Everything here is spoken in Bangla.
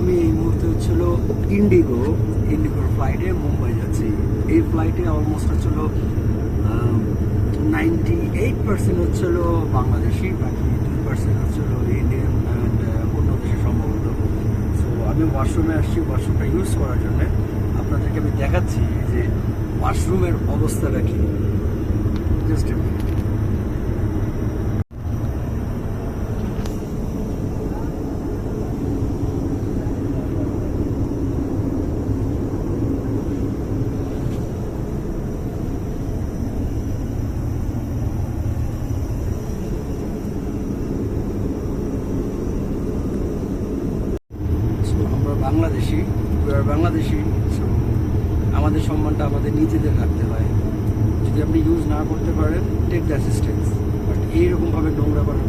আমি এই মুহূর্তে হচ্ছিল ইন্ডিগো ইন্ডিগোর ফ্লাইটে মুম্বাই যাচ্ছি। এই ফ্লাইটে অলমোস্ট হচ্ছিল নাইনটি এইট পার্সেন্ট হচ্ছিল বাংলাদেশি, বাকি টু পার্সেন্ট হচ্ছিল ইন্ডিয়ান অ্যান্ড অন্য দেশে সম্ভবত। সো আমি ওয়াশরুমে আসছি ওয়াশরুমটা ইউজ করার জন্য। আপনাদেরকে আমি দেখাচ্ছি যে ওয়াশরুমের অবস্থাটা কি। বাংলাদেশি বাংলাদেশি আমাদের সম্মানটা আমাদের নিজেদের রাখতে হয়। যদি আপনি ইউজ না করতে পারেন টেক দ্য অ্যাসিস্ট্যান্স বাট এইরকমভাবে নোংরা করার